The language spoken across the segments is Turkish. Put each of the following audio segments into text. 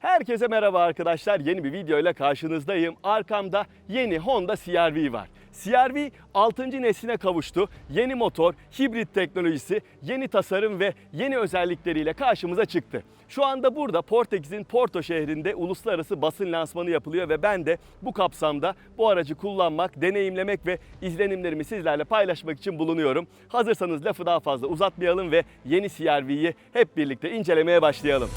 Herkese merhaba arkadaşlar. Yeni bir video ile karşınızdayım. Arkamda yeni Honda CR-V var. CR-V 6. nesline kavuştu. Yeni motor, hibrit teknolojisi, yeni tasarım ve yeni özellikleriyle karşımıza çıktı. Şu anda burada Portekiz'in Porto şehrinde uluslararası basın lansmanı yapılıyor ve ben de bu kapsamda bu aracı kullanmak, deneyimlemek ve izlenimlerimi sizlerle paylaşmak için bulunuyorum. Hazırsanız lafı daha fazla uzatmayalım ve yeni CR-V'yi hep birlikte incelemeye başlayalım.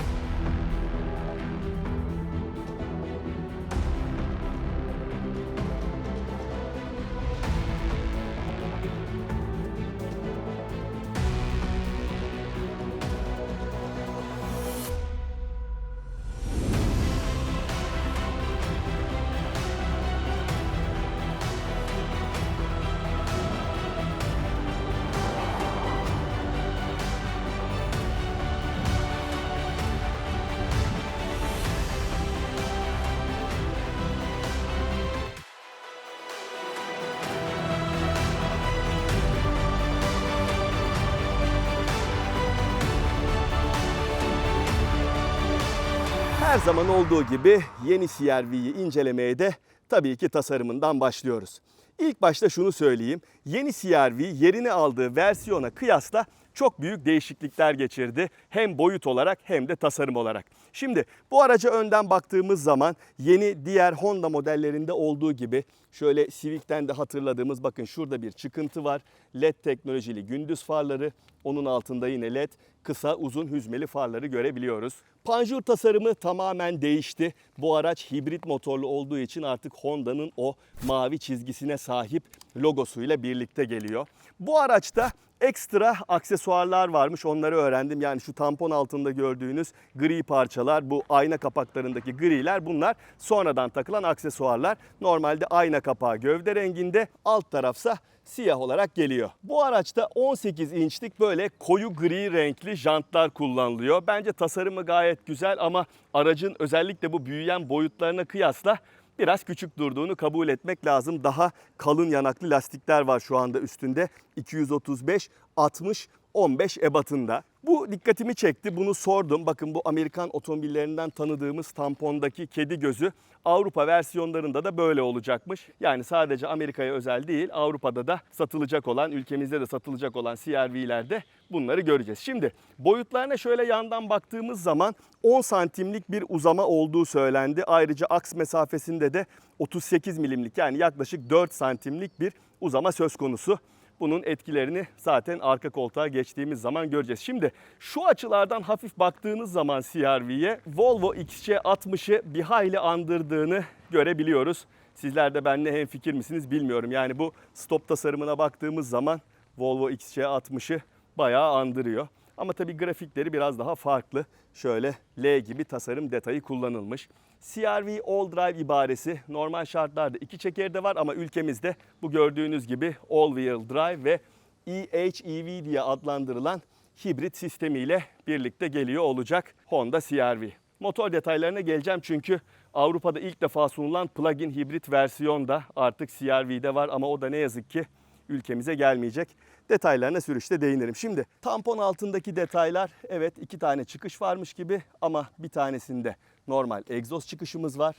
Her zaman olduğu gibi yeni CR-V'yi incelemeye de tabii ki tasarımından başlıyoruz. İlk başta şunu söyleyeyim. Yeni CR-V yerini aldığı versiyona kıyasla çok büyük değişiklikler geçirdi. Hem boyut olarak hem de tasarım olarak. Şimdi bu araca önden baktığımız zaman yeni diğer Honda modellerinde olduğu gibi şöyle Civic'ten de hatırladığımız bakın şurada bir çıkıntı var. LED teknolojili gündüz farları, onun altında yine LED kısa uzun hüzmeli farları görebiliyoruz. Panjur tasarımı tamamen değişti. Bu araç hibrit motorlu olduğu için artık Honda'nın o mavi çizgisine sahip logosuyla birlikte geliyor. Bu araçta ekstra aksesuarlar varmış onları öğrendim. Yani şu tampon altında gördüğünüz gri parçalar bu ayna kapaklarındaki griler bunlar sonradan takılan aksesuarlar. Normalde ayna kapağı gövde renginde alt tarafsa siyah olarak geliyor. Bu araçta 18 inçlik böyle koyu gri renkli jantlar kullanılıyor. Bence tasarımı gayet güzel ama aracın özellikle bu büyüyen boyutlarına kıyasla biraz küçük durduğunu kabul etmek lazım. Daha kalın yanaklı lastikler var şu anda üstünde. 235 60 15 ebatında. Bu dikkatimi çekti. Bunu sordum. Bakın bu Amerikan otomobillerinden tanıdığımız tampondaki kedi gözü Avrupa versiyonlarında da böyle olacakmış. Yani sadece Amerika'ya özel değil, Avrupa'da da satılacak olan, ülkemizde de satılacak olan CR-V'lerde bunları göreceğiz. Şimdi boyutlarına şöyle yandan baktığımız zaman 10 santimlik bir uzama olduğu söylendi. Ayrıca aks mesafesinde de 38 milimlik yani yaklaşık 4 santimlik bir uzama söz konusu. Bunun etkilerini zaten arka koltuğa geçtiğimiz zaman göreceğiz. Şimdi şu açılardan hafif baktığınız zaman CR-V'ye Volvo XC60'ı bir hayli andırdığını görebiliyoruz. Sizler de benimle hemfikir misiniz bilmiyorum. Yani bu stop tasarımına baktığımız zaman Volvo XC60'ı bayağı andırıyor. Ama tabii grafikleri biraz daha farklı. Şöyle L gibi tasarım detayı kullanılmış. CR-V All Drive ibaresi normal şartlarda iki çekerde var ama ülkemizde bu gördüğünüz gibi All Wheel Drive ve EHEV diye adlandırılan hibrit sistemiyle birlikte geliyor olacak Honda CR-V. Motor detaylarına geleceğim çünkü Avrupa'da ilk defa sunulan plug-in hibrit versiyon da artık CR-V'de var ama o da ne yazık ki ülkemize gelmeyecek. Detaylarına sürüşte değinirim. Şimdi tampon altındaki detaylar evet iki tane çıkış varmış gibi ama bir tanesinde normal egzoz çıkışımız var.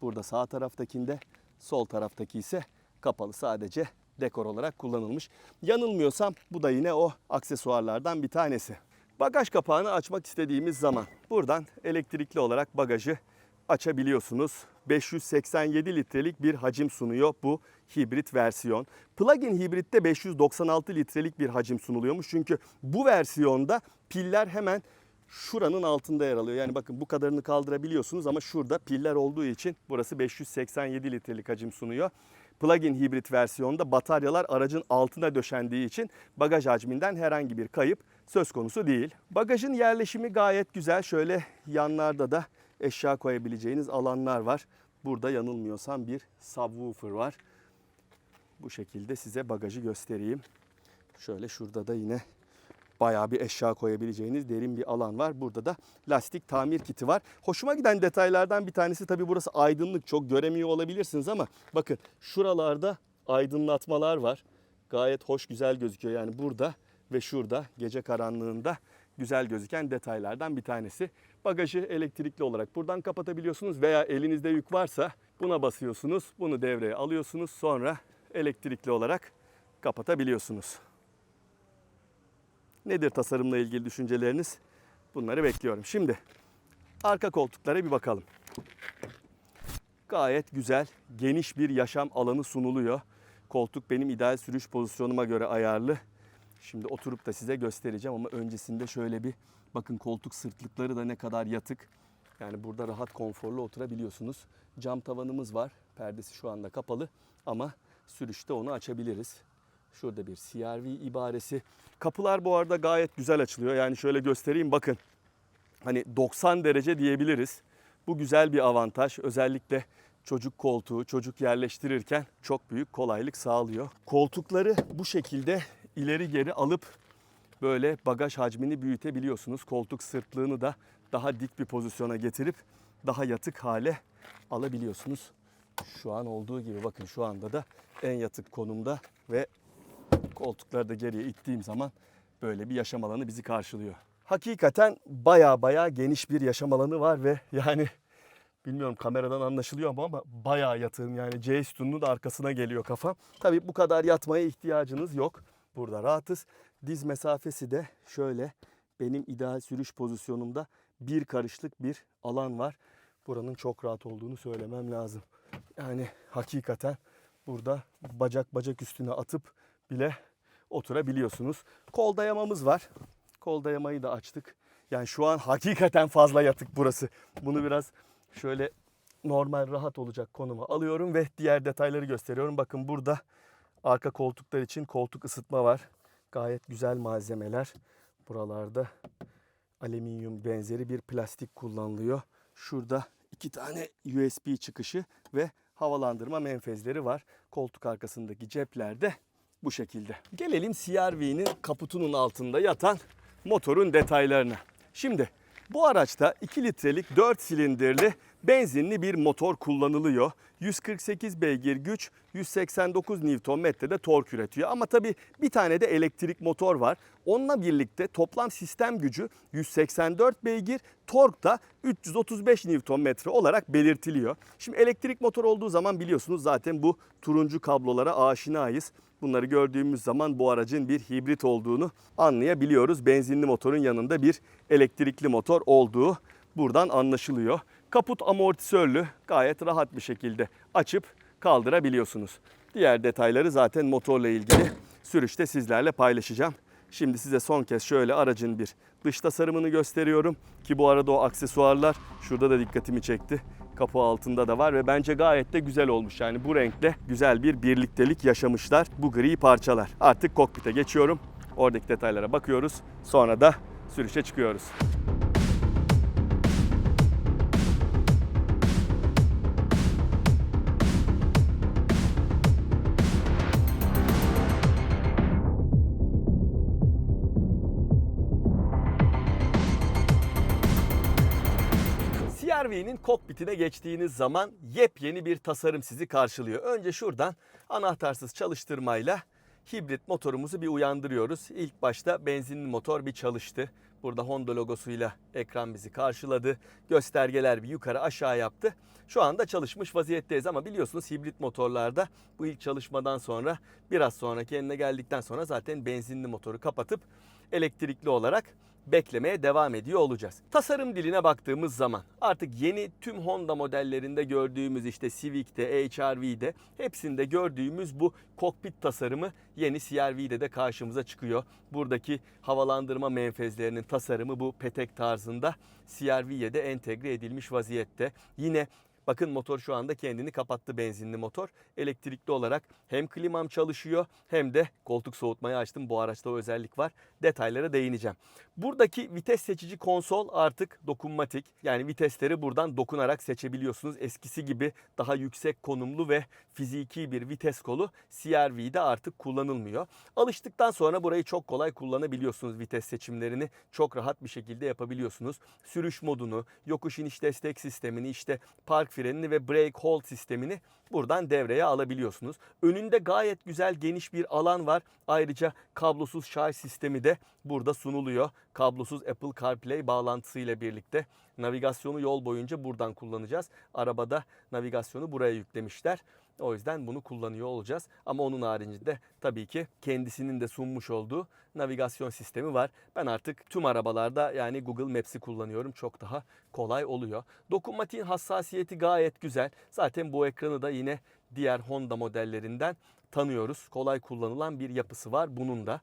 Burada sağ taraftakinde, sol taraftaki ise kapalı sadece dekor olarak kullanılmış. Yanılmıyorsam bu da yine o aksesuarlardan bir tanesi. Bagaj kapağını açmak istediğimiz zaman buradan elektrikli olarak bagajı açabiliyorsunuz. 587 litrelik bir hacim sunuyor bu hibrit versiyon. Plug-in hibritte 596 litrelik bir hacim sunuluyormuş. Çünkü bu versiyonda piller hemen şuranın altında yer alıyor. Yani bakın bu kadarını kaldırabiliyorsunuz ama şurada piller olduğu için burası 587 litrelik hacim sunuyor. Plug-in hibrit versiyonda bataryalar aracın altına döşendiği için bagaj hacminden herhangi bir kayıp söz konusu değil. Bagajın yerleşimi gayet güzel. Şöyle yanlarda da eşya koyabileceğiniz alanlar var. Burada yanılmıyorsam bir subwoofer var. Bu şekilde size bagajı göstereyim. Şöyle şurada da yine bayağı bir eşya koyabileceğiniz derin bir alan var. Burada da lastik tamir kiti var. Hoşuma giden detaylardan bir tanesi tabii burası aydınlık. Çok göremiyor olabilirsiniz ama bakın şuralarda aydınlatmalar var. Gayet hoş güzel gözüküyor. Yani burada ve şurada gece karanlığında güzel gözüken detaylardan bir tanesi. Bagajı elektrikli olarak buradan kapatabiliyorsunuz veya elinizde yük varsa buna basıyorsunuz. Bunu devreye alıyorsunuz. Sonra elektrikli olarak kapatabiliyorsunuz. Nedir tasarımla ilgili düşünceleriniz? Bunları bekliyorum. Şimdi arka koltuklara bir bakalım. Gayet güzel, geniş bir yaşam alanı sunuluyor. Koltuk benim ideal sürüş pozisyonuma göre ayarlı. Şimdi oturup da size göstereceğim ama öncesinde şöyle bir bakın koltuk sırtlıkları da ne kadar yatık. Yani burada rahat konforlu oturabiliyorsunuz. Cam tavanımız var. Perdesi şu anda kapalı ama sürüşte onu açabiliriz. Şurada bir CRV ibaresi. Kapılar bu arada gayet güzel açılıyor. Yani şöyle göstereyim bakın. Hani 90 derece diyebiliriz. Bu güzel bir avantaj. Özellikle çocuk koltuğu, çocuk yerleştirirken çok büyük kolaylık sağlıyor. Koltukları bu şekilde ileri geri alıp böyle bagaj hacmini büyütebiliyorsunuz. Koltuk sırtlığını da daha dik bir pozisyona getirip daha yatık hale alabiliyorsunuz. Şu an olduğu gibi bakın şu anda da en yatık konumda ve koltukları da geriye ittiğim zaman böyle bir yaşam alanı bizi karşılıyor. Hakikaten baya baya geniş bir yaşam alanı var ve yani bilmiyorum kameradan anlaşılıyor mu ama baya yatığım yani C sütununun arkasına geliyor kafam. Tabii bu kadar yatmaya ihtiyacınız yok. Burada rahatız. Diz mesafesi de şöyle benim ideal sürüş pozisyonumda bir karışlık bir alan var. Buranın çok rahat olduğunu söylemem lazım. Yani hakikaten burada bacak bacak üstüne atıp bile oturabiliyorsunuz. Kol dayamamız var. Kol dayamayı da açtık. Yani şu an hakikaten fazla yatık burası. Bunu biraz şöyle normal rahat olacak konuma alıyorum ve diğer detayları gösteriyorum. Bakın burada arka koltuklar için koltuk ısıtma var. Gayet güzel malzemeler. Buralarda alüminyum benzeri bir plastik kullanılıyor. Şurada iki tane USB çıkışı ve havalandırma menfezleri var. Koltuk arkasındaki cepler de bu şekilde. Gelelim CR-V'nin kaputunun altında yatan motorun detaylarına. Şimdi bu araçta 2 litrelik 4 silindirli benzinli bir motor kullanılıyor. 148 beygir güç, 189 Nm'de tork üretiyor. Ama tabii bir tane de elektrik motor var. Onunla birlikte toplam sistem gücü 184 beygir, tork da 335 Nm olarak belirtiliyor. Şimdi elektrik motor olduğu zaman biliyorsunuz zaten bu turuncu kablolara aşinayız. Bunları gördüğümüz zaman bu aracın bir hibrit olduğunu anlayabiliyoruz. Benzinli motorun yanında bir elektrikli motor olduğu buradan anlaşılıyor. Kaput amortisörlü gayet rahat bir şekilde açıp kaldırabiliyorsunuz. Diğer detayları zaten motorla ilgili sürüşte sizlerle paylaşacağım. Şimdi size son kez şöyle aracın bir dış tasarımını gösteriyorum ki bu arada o aksesuarlar şurada da dikkatimi çekti. Kapı altında da var ve bence gayet de güzel olmuş. Yani bu renkle güzel bir birliktelik yaşamışlar bu gri parçalar. Artık kokpite geçiyorum. Oradaki detaylara bakıyoruz. Sonra da sürüşe çıkıyoruz. Kokpitine geçtiğiniz zaman yepyeni bir tasarım sizi karşılıyor. Önce şuradan anahtarsız çalıştırmayla hibrit motorumuzu bir uyandırıyoruz. İlk başta benzinli motor bir çalıştı. Burada Honda logosuyla ekran bizi karşıladı. Göstergeler bir yukarı aşağı yaptı. Şu anda çalışmış vaziyetteyiz ama biliyorsunuz hibrit motorlarda bu ilk çalışmadan sonra biraz sonra kendine geldikten sonra zaten benzinli motoru kapatıp elektrikli olarak beklemeye devam ediyor olacağız. Tasarım diline baktığımız zaman artık yeni tüm Honda modellerinde gördüğümüz işte Civic'te, HR-V'de hepsinde gördüğümüz bu kokpit tasarımı yeni CR-V'de de karşımıza çıkıyor. Buradaki havalandırma menfezlerinin tasarımı bu petek tarzında CR-V'ye de entegre edilmiş vaziyette. Yine Bakın motor şu anda kendini kapattı benzinli motor. Elektrikli olarak hem klimam çalışıyor hem de koltuk soğutmayı açtım. Bu araçta o özellik var. Detaylara değineceğim. Buradaki vites seçici konsol artık dokunmatik. Yani vitesleri buradan dokunarak seçebiliyorsunuz. Eskisi gibi daha yüksek konumlu ve fiziki bir vites kolu CR-V'de artık kullanılmıyor. Alıştıktan sonra burayı çok kolay kullanabiliyorsunuz vites seçimlerini. Çok rahat bir şekilde yapabiliyorsunuz. Sürüş modunu, yokuş iniş destek sistemini, işte park frenini ve brake hold sistemini buradan devreye alabiliyorsunuz. Önünde gayet güzel geniş bir alan var. Ayrıca kablosuz şarj sistemi de burada sunuluyor. Kablosuz Apple CarPlay bağlantısıyla birlikte navigasyonu yol boyunca buradan kullanacağız. Arabada navigasyonu buraya yüklemişler. O yüzden bunu kullanıyor olacağız. Ama onun haricinde tabii ki kendisinin de sunmuş olduğu navigasyon sistemi var. Ben artık tüm arabalarda yani Google Maps'i kullanıyorum. Çok daha kolay oluyor. Dokunmatiğin hassasiyeti gayet güzel. Zaten bu ekranı da yine diğer Honda modellerinden tanıyoruz. Kolay kullanılan bir yapısı var bunun da.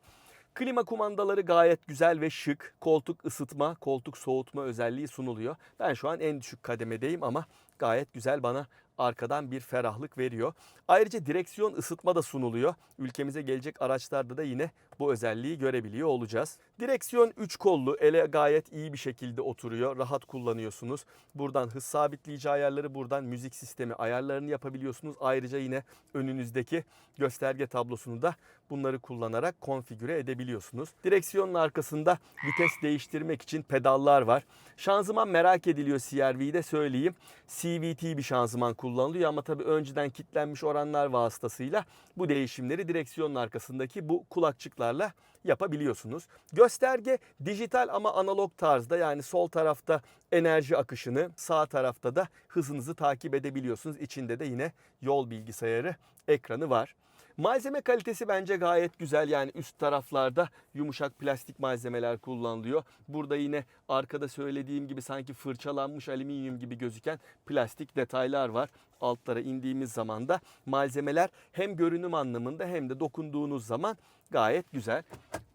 Klima kumandaları gayet güzel ve şık. Koltuk ısıtma, koltuk soğutma özelliği sunuluyor. Ben şu an en düşük kademedeyim ama gayet güzel bana arkadan bir ferahlık veriyor. Ayrıca direksiyon ısıtma da sunuluyor. Ülkemize gelecek araçlarda da yine bu özelliği görebiliyor olacağız. Direksiyon 3 kollu, ele gayet iyi bir şekilde oturuyor. Rahat kullanıyorsunuz. Buradan hız sabitleyici ayarları, buradan müzik sistemi ayarlarını yapabiliyorsunuz. Ayrıca yine önünüzdeki gösterge tablosunu da bunları kullanarak konfigüre edebiliyorsunuz. Direksiyonun arkasında vites değiştirmek için pedallar var. Şanzıman merak ediliyor CR-V'de söyleyeyim. CVT bir şanzıman kullanılıyor ama tabii önceden kitlenmiş oranlar vasıtasıyla bu değişimleri direksiyonun arkasındaki bu kulakçıklarla yapabiliyorsunuz. Gösterge dijital ama analog tarzda yani sol tarafta enerji akışını sağ tarafta da hızınızı takip edebiliyorsunuz. İçinde de yine yol bilgisayarı ekranı var. Malzeme kalitesi bence gayet güzel. Yani üst taraflarda yumuşak plastik malzemeler kullanılıyor. Burada yine arkada söylediğim gibi sanki fırçalanmış alüminyum gibi gözüken plastik detaylar var. Altlara indiğimiz zaman da malzemeler hem görünüm anlamında hem de dokunduğunuz zaman gayet güzel.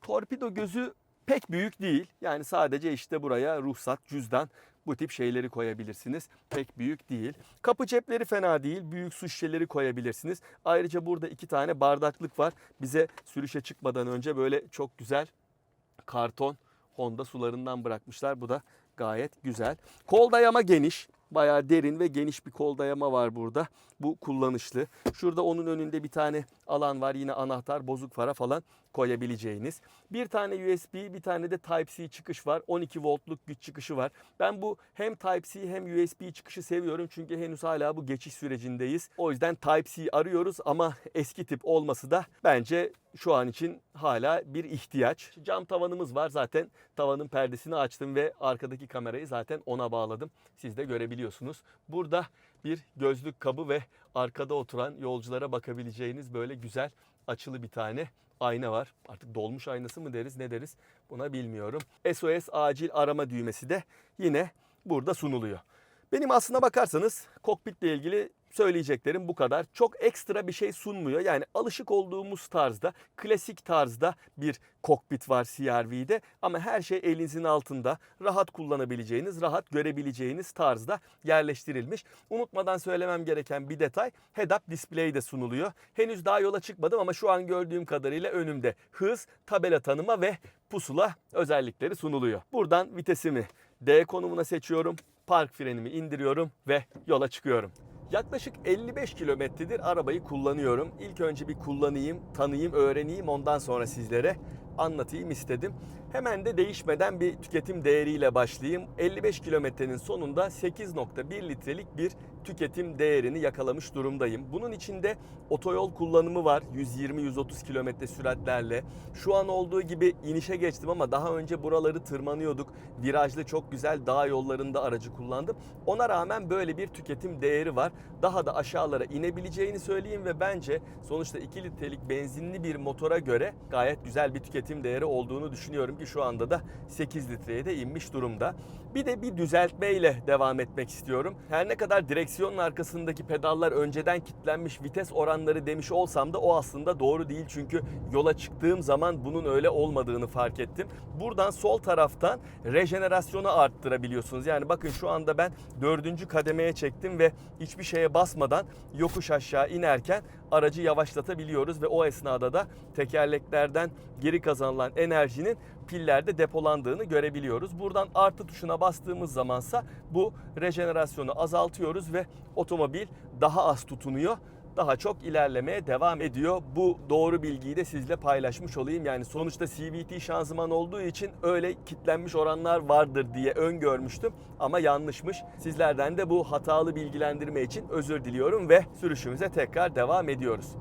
Torpido gözü pek büyük değil. Yani sadece işte buraya ruhsat, cüzdan bu tip şeyleri koyabilirsiniz. Pek büyük değil. Kapı cepleri fena değil. Büyük su şişeleri koyabilirsiniz. Ayrıca burada iki tane bardaklık var. Bize sürüşe çıkmadan önce böyle çok güzel karton Honda sularından bırakmışlar. Bu da gayet güzel. Kol dayama geniş. Bayağı derin ve geniş bir kol dayama var burada. Bu kullanışlı. Şurada onun önünde bir tane alan var. Yine anahtar, bozuk para falan koyabileceğiniz. Bir tane USB, bir tane de Type-C çıkış var. 12 voltluk güç çıkışı var. Ben bu hem Type-C hem USB çıkışı seviyorum. Çünkü henüz hala bu geçiş sürecindeyiz. O yüzden Type-C arıyoruz ama eski tip olması da bence şu an için hala bir ihtiyaç. Cam tavanımız var zaten. Tavanın perdesini açtım ve arkadaki kamerayı zaten ona bağladım. Siz de görebiliyorsunuz. Burada bir gözlük kabı ve arkada oturan yolculara bakabileceğiniz böyle güzel açılı bir tane ayna var. Artık dolmuş aynası mı deriz ne deriz buna bilmiyorum. SOS acil arama düğmesi de yine burada sunuluyor. Benim aslına bakarsanız kokpitle ilgili söyleyeceklerim bu kadar. Çok ekstra bir şey sunmuyor. Yani alışık olduğumuz tarzda, klasik tarzda bir kokpit var CR-V'de ama her şey elinizin altında. Rahat kullanabileceğiniz, rahat görebileceğiniz tarzda yerleştirilmiş. Unutmadan söylemem gereken bir detay, head-up display de sunuluyor. Henüz daha yola çıkmadım ama şu an gördüğüm kadarıyla önümde hız, tabela tanıma ve pusula özellikleri sunuluyor. Buradan vitesimi D konumuna seçiyorum. Park frenimi indiriyorum ve yola çıkıyorum. Yaklaşık 55 kilometredir arabayı kullanıyorum. İlk önce bir kullanayım, tanıyayım, öğreneyim ondan sonra sizlere anlatayım istedim. Hemen de değişmeden bir tüketim değeriyle başlayayım. 55 kilometrenin sonunda 8.1 litrelik bir tüketim değerini yakalamış durumdayım. Bunun içinde otoyol kullanımı var 120-130 kilometre süratlerle. Şu an olduğu gibi inişe geçtim ama daha önce buraları tırmanıyorduk. Virajlı çok güzel dağ yollarında aracı kullandım. Ona rağmen böyle bir tüketim değeri var. Daha da aşağılara inebileceğini söyleyeyim ve bence sonuçta 2 litrelik benzinli bir motora göre gayet güzel bir tüketim değeri olduğunu düşünüyorum ki şu anda da 8 litreye de inmiş durumda. Bir de bir düzeltmeyle devam etmek istiyorum. Her ne kadar direksiyonun arkasındaki pedallar önceden kilitlenmiş vites oranları demiş olsam da o aslında doğru değil. Çünkü yola çıktığım zaman bunun öyle olmadığını fark ettim. Buradan sol taraftan rejenerasyonu arttırabiliyorsunuz. Yani bakın şu anda ben dördüncü kademeye çektim ve hiçbir şeye basmadan yokuş aşağı inerken aracı yavaşlatabiliyoruz ve o esnada da tekerleklerden geri kazanılan enerjinin pillerde depolandığını görebiliyoruz. Buradan artı tuşuna bastığımız zamansa bu rejenerasyonu azaltıyoruz ve otomobil daha az tutunuyor daha çok ilerlemeye devam ediyor. Bu doğru bilgiyi de sizle paylaşmış olayım. Yani sonuçta CVT şanzıman olduğu için öyle kitlenmiş oranlar vardır diye öngörmüştüm ama yanlışmış. Sizlerden de bu hatalı bilgilendirme için özür diliyorum ve sürüşümüze tekrar devam ediyoruz.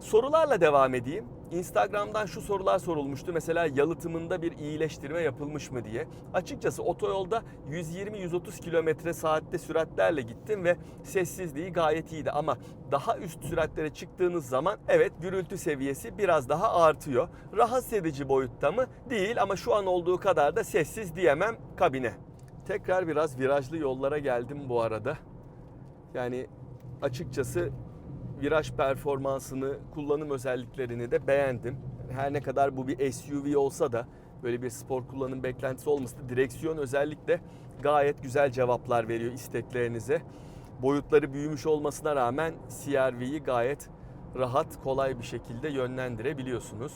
Sorularla devam edeyim. Instagram'dan şu sorular sorulmuştu. Mesela yalıtımında bir iyileştirme yapılmış mı diye. Açıkçası otoyolda 120-130 km saatte süratlerle gittim ve sessizliği gayet iyiydi. Ama daha üst süratlere çıktığınız zaman evet gürültü seviyesi biraz daha artıyor. Rahatsız edici boyutta mı? Değil ama şu an olduğu kadar da sessiz diyemem kabine. Tekrar biraz virajlı yollara geldim bu arada. Yani açıkçası viraj performansını, kullanım özelliklerini de beğendim. Her ne kadar bu bir SUV olsa da böyle bir spor kullanım beklentisi olmasa da direksiyon özellikle gayet güzel cevaplar veriyor isteklerinize. Boyutları büyümüş olmasına rağmen CR-V'yi gayet rahat, kolay bir şekilde yönlendirebiliyorsunuz.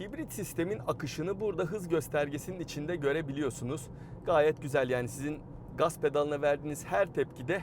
Hibrit sistemin akışını burada hız göstergesinin içinde görebiliyorsunuz. Gayet güzel yani sizin gaz pedalına verdiğiniz her tepkide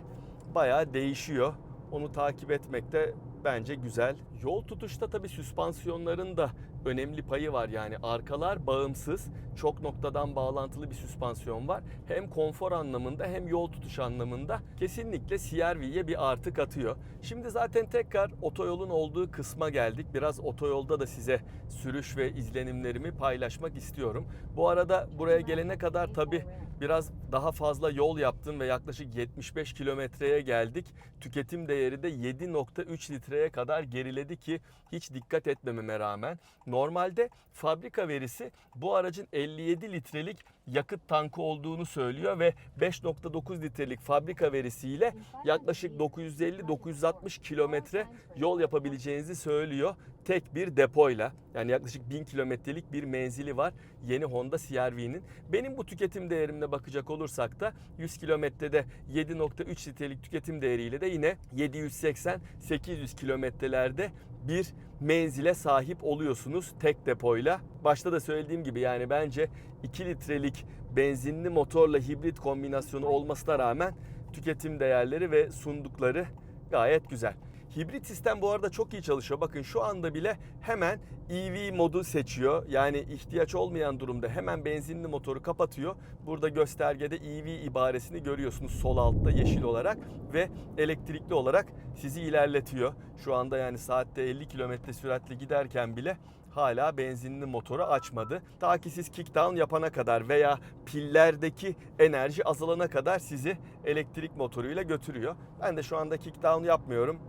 bayağı değişiyor. Onu takip etmek de bence güzel. Yol tutuşta tabii süspansiyonların da önemli payı var. Yani arkalar bağımsız, çok noktadan bağlantılı bir süspansiyon var. Hem konfor anlamında hem yol tutuş anlamında kesinlikle CR-V'ye bir artı katıyor. Şimdi zaten tekrar otoyolun olduğu kısma geldik. Biraz otoyolda da size sürüş ve izlenimlerimi paylaşmak istiyorum. Bu arada buraya gelene kadar tabii biraz daha fazla yol yaptım ve yaklaşık 75 kilometreye geldik. Tüketim değeri de 7.3 litreye kadar geriledi ki hiç dikkat etmememe rağmen. Normalde fabrika verisi bu aracın 57 litrelik yakıt tankı olduğunu söylüyor ve 5.9 litrelik fabrika verisiyle yaklaşık 950-960 kilometre yol yapabileceğinizi söylüyor. Tek bir depoyla yani yaklaşık 1000 kilometrelik bir menzili var yeni Honda CR-V'nin. Benim bu tüketim değerimle bakacak olursak da 100 kilometrede 7.3 litrelik tüketim değeriyle de yine 780-800 kilometrelerde bir menzile sahip oluyorsunuz tek depoyla. Başta da söylediğim gibi yani bence 2 litrelik benzinli motorla hibrit kombinasyonu olmasına rağmen tüketim değerleri ve sundukları gayet güzel. Hibrit sistem bu arada çok iyi çalışıyor. Bakın şu anda bile hemen EV modu seçiyor. Yani ihtiyaç olmayan durumda hemen benzinli motoru kapatıyor. Burada göstergede EV ibaresini görüyorsunuz sol altta yeşil olarak ve elektrikli olarak sizi ilerletiyor. Şu anda yani saatte 50 kilometre süratle giderken bile hala benzinli motoru açmadı. Ta ki siz kickdown yapana kadar veya pillerdeki enerji azalana kadar sizi elektrik motoruyla götürüyor. Ben de şu anda kickdown yapmıyorum.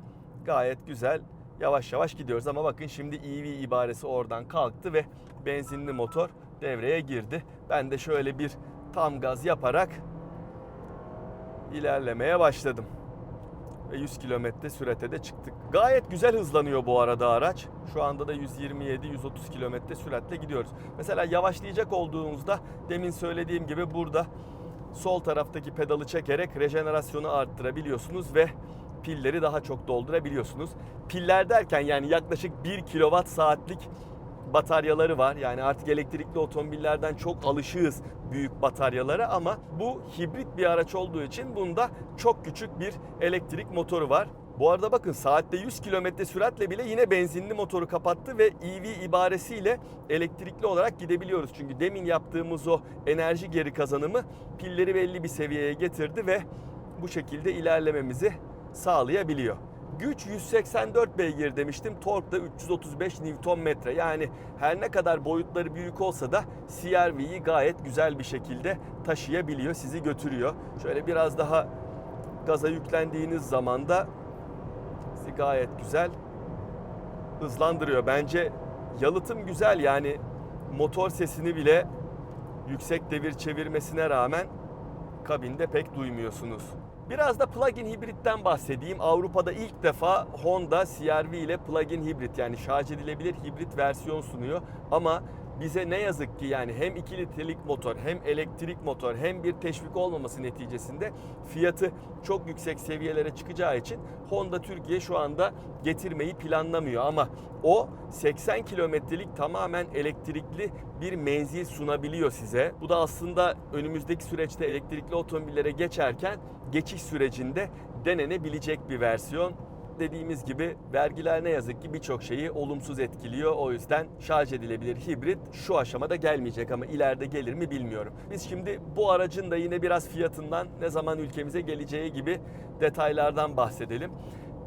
Gayet güzel yavaş yavaş gidiyoruz ama bakın şimdi EV ibaresi oradan kalktı ve benzinli motor devreye girdi. Ben de şöyle bir tam gaz yaparak ilerlemeye başladım. Ve 100 kilometre sürate de çıktık. Gayet güzel hızlanıyor bu arada araç. Şu anda da 127-130 kilometre süratle gidiyoruz. Mesela yavaşlayacak olduğunuzda demin söylediğim gibi burada sol taraftaki pedalı çekerek rejenerasyonu arttırabiliyorsunuz ve pilleri daha çok doldurabiliyorsunuz. Piller derken yani yaklaşık 1 kilowatt saatlik bataryaları var. Yani artık elektrikli otomobillerden çok alışığız büyük bataryalara ama bu hibrit bir araç olduğu için bunda çok küçük bir elektrik motoru var. Bu arada bakın saatte 100 km süratle bile yine benzinli motoru kapattı ve EV ibaresiyle elektrikli olarak gidebiliyoruz. Çünkü demin yaptığımız o enerji geri kazanımı pilleri belli bir seviyeye getirdi ve bu şekilde ilerlememizi sağlayabiliyor. Güç 184 beygir demiştim. Tork da 335 Nm. Yani her ne kadar boyutları büyük olsa da CR-V'yi gayet güzel bir şekilde taşıyabiliyor, sizi götürüyor. Şöyle biraz daha gaza yüklendiğiniz zaman da sizi gayet güzel hızlandırıyor. Bence yalıtım güzel yani motor sesini bile yüksek devir çevirmesine rağmen kabinde pek duymuyorsunuz. Biraz da plug-in hibritten bahsedeyim. Avrupa'da ilk defa Honda CR-V ile plug-in hibrit yani şarj edilebilir hibrit versiyon sunuyor. Ama bize ne yazık ki yani hem 2 litrelik motor hem elektrik motor hem bir teşvik olmaması neticesinde fiyatı çok yüksek seviyelere çıkacağı için Honda Türkiye şu anda getirmeyi planlamıyor ama o 80 kilometrelik tamamen elektrikli bir menzil sunabiliyor size. Bu da aslında önümüzdeki süreçte elektrikli otomobillere geçerken geçiş sürecinde denenebilecek bir versiyon. Dediğimiz gibi vergiler ne yazık ki birçok şeyi olumsuz etkiliyor. O yüzden şarj edilebilir hibrit şu aşamada gelmeyecek ama ileride gelir mi bilmiyorum. Biz şimdi bu aracın da yine biraz fiyatından ne zaman ülkemize geleceği gibi detaylardan bahsedelim.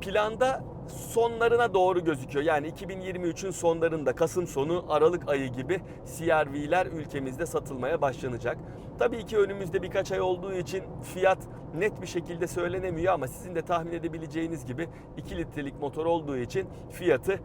Planda sonlarına doğru gözüküyor. Yani 2023'ün sonlarında Kasım sonu Aralık ayı gibi CRV'ler ülkemizde satılmaya başlanacak. Tabii ki önümüzde birkaç ay olduğu için fiyat net bir şekilde söylenemiyor ama sizin de tahmin edebileceğiniz gibi 2 litrelik motor olduğu için fiyatı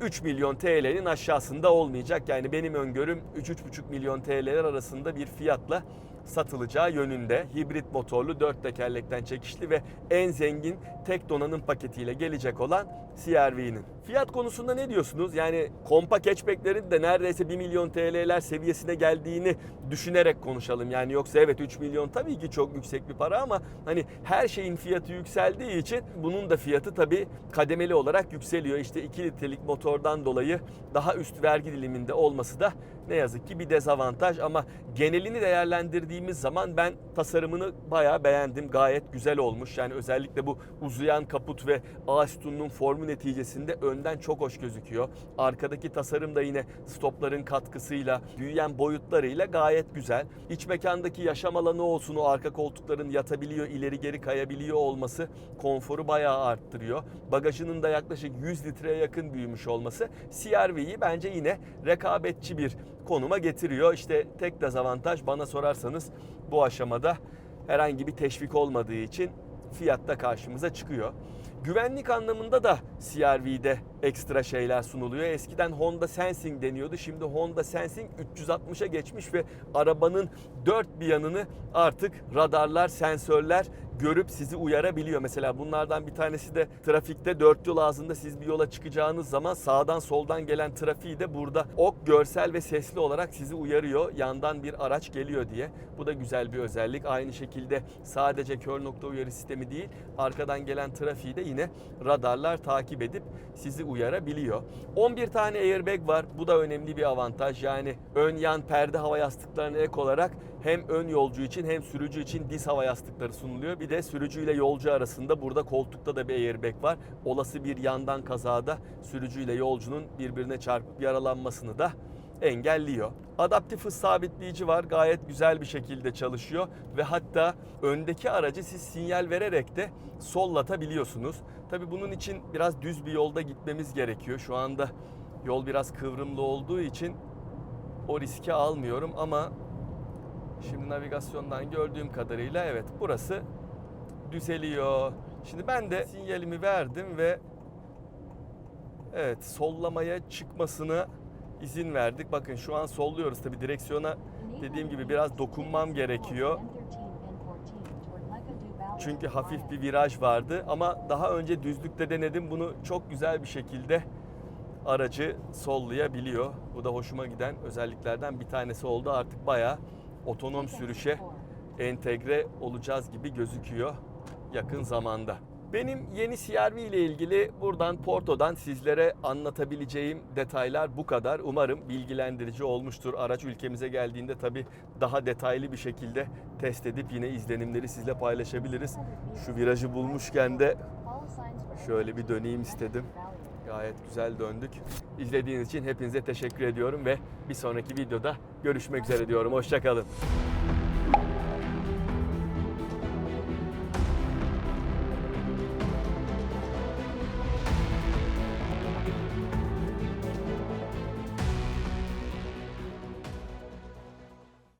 3 milyon TL'nin aşağısında olmayacak. Yani benim öngörüm 3-3,5 milyon TL'ler arasında bir fiyatla satılacağı yönünde. Hibrit motorlu 4 tekerlekten çekişli ve en zengin tek donanım paketiyle gelecek olan CR-V'nin. Fiyat konusunda ne diyorsunuz? Yani kompak hatchbacklerin de neredeyse 1 milyon TL'ler seviyesine geldiğini düşünerek konuşalım. Yani yoksa evet 3 milyon tabii ki çok yüksek bir para ama hani her şeyin fiyatı yükseldiği için bunun da fiyatı tabii kademeli olarak yükseliyor. İşte 2 litrelik motordan dolayı daha üst vergi diliminde olması da ne yazık ki bir dezavantaj ama genelini değerlendirdiğimiz zaman ben tasarımını bayağı beğendim. Gayet güzel olmuş. Yani özellikle bu uzayan kaput ve ağaç sütununun formu neticesinde önden çok hoş gözüküyor. Arkadaki tasarım da yine stopların katkısıyla, büyüyen boyutlarıyla gayet güzel. İç mekandaki yaşam alanı olsun, o arka koltukların yatabiliyor, ileri geri kayabiliyor olması konforu bayağı arttırıyor. Bagajının da yaklaşık 100 litreye yakın büyümüş olması CR-V'yi bence yine rekabetçi bir konuma getiriyor. İşte tek dezavantaj bana sorarsanız bu aşamada herhangi bir teşvik olmadığı için fiyatta karşımıza çıkıyor. Güvenlik anlamında da CR-V'de ekstra şeyler sunuluyor. Eskiden Honda Sensing deniyordu. Şimdi Honda Sensing 360'a geçmiş ve arabanın dört bir yanını artık radarlar, sensörler görüp sizi uyarabiliyor. Mesela bunlardan bir tanesi de trafikte dört yol ağzında siz bir yola çıkacağınız zaman sağdan soldan gelen trafiği de burada ok görsel ve sesli olarak sizi uyarıyor. Yandan bir araç geliyor diye. Bu da güzel bir özellik. Aynı şekilde sadece kör nokta uyarı sistemi değil, arkadan gelen trafiği de yine radarlar takip edip sizi uyarabiliyor. 11 tane airbag var. Bu da önemli bir avantaj. Yani ön yan perde hava yastıklarına ek olarak hem ön yolcu için hem sürücü için diz hava yastıkları sunuluyor. Bir de sürücü ile yolcu arasında burada koltukta da bir airbag var. Olası bir yandan kazada sürücü ile yolcunun birbirine çarpıp yaralanmasını da engelliyor. Adaptif hız sabitleyici var. Gayet güzel bir şekilde çalışıyor ve hatta öndeki aracı siz sinyal vererek de sollatabiliyorsunuz. Tabii bunun için biraz düz bir yolda gitmemiz gerekiyor. Şu anda yol biraz kıvrımlı olduğu için o riski almıyorum ama Şimdi navigasyondan gördüğüm kadarıyla evet burası düzeliyor. Şimdi ben de sinyalimi verdim ve evet sollamaya çıkmasına izin verdik. Bakın şu an solluyoruz tabi direksiyona dediğim gibi biraz dokunmam gerekiyor. Çünkü hafif bir viraj vardı ama daha önce düzlükte denedim. Bunu çok güzel bir şekilde aracı sollayabiliyor. Bu da hoşuma giden özelliklerden bir tanesi oldu. Artık bayağı otonom sürüşe entegre olacağız gibi gözüküyor yakın zamanda. Benim yeni CRV ile ilgili buradan Porto'dan sizlere anlatabileceğim detaylar bu kadar. Umarım bilgilendirici olmuştur. Araç ülkemize geldiğinde tabii daha detaylı bir şekilde test edip yine izlenimleri sizle paylaşabiliriz. Şu virajı bulmuşken de şöyle bir döneyim istedim. Gayet güzel döndük. İzlediğiniz için hepinize teşekkür ediyorum ve bir sonraki videoda görüşmek üzere diyorum. Hoşçakalın.